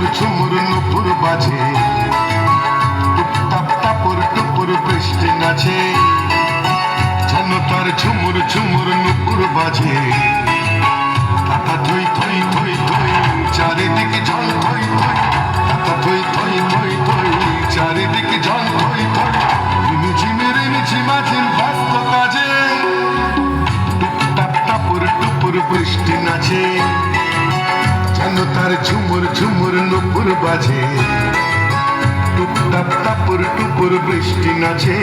ঝুমুর ঝুমুর নুপুর বাজে। টুপুর বৃষ্টি নাচে। যেন তার ঝুমুর ঝুমুর নুপুর বাজে। তাতা থই চারিদিকে ঝল থই থই তাতা থই থই থই চারিদিকে ঝল থই থই ঝিমির ঝিমাঝিম ব্যস্ত কাজে টুপটাপ টাপুর তার ঝুমুর ঝুমুর নুপুর বাজে। টুপ টাপ টাপুর টুপুর বৃষ্টি নাচে।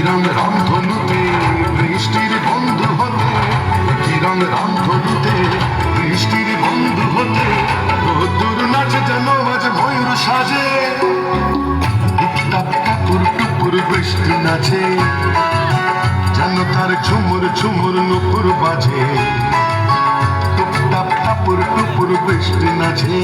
কি রং রামধনুতে বৃষ্টির বন্ধু হতে কি রং রামধনুতে বৃষ্টির বন্ধু হতে রোদ্দুর নাচে যেন আজ ময়ূর সাজে। টুকটাক টাপুর টুপুর বৃষ্টি নাচে, যেন তার ঝুমুর ঝুমুর নুপুর বাজে। টুকটাক টাপুর টুপুর বৃষ্টি নাচে।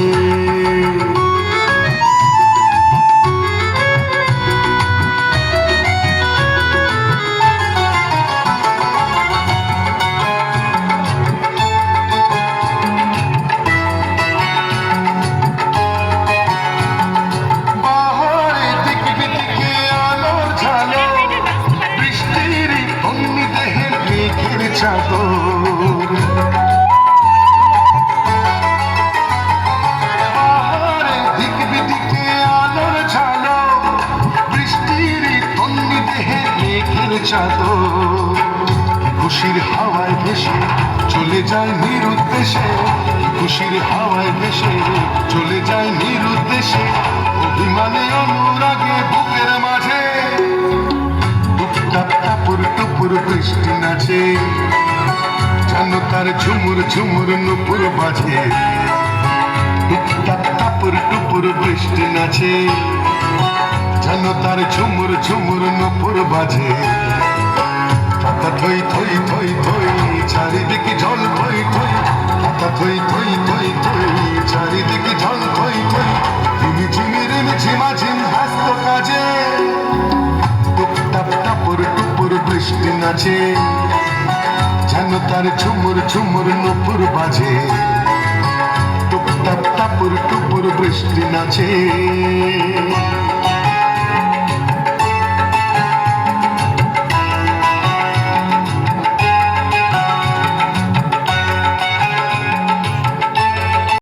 খুশির হাওয়ায় ভেসে চলে যায় নিরুদ্দেশে। খুশির হাওয়ায় ভেসে চলে যায় নিরুদ্দেশে। অভিমানে অনুরাগে বুকের মাঝে। টাপুর টুপুর বৃষ্টি নাচে। যেন তার ঝুমুর ঝুমুর নুপুর বাজে। টাপুর টুপুর বৃষ্টি নাচে। যেন তার ঝুমুর ঝুমুর নুপুর বাজে। টাকা থই থই থই থই, চারিদিকে জল থই থই থই থই থই থই, চারিদিকে জল থই থই, ঝিমি ঝিমি রিমি ঝিমা ঝিম ব্যস্ত কাজে। টুপটাপ টাপুর টুপুর বৃষ্টি নাচে, যেন তার ঝুমুর ঝুমুর নুপুর বাজে। টুপটাপ টাপুর টুপুর বৃষ্টি নাচে।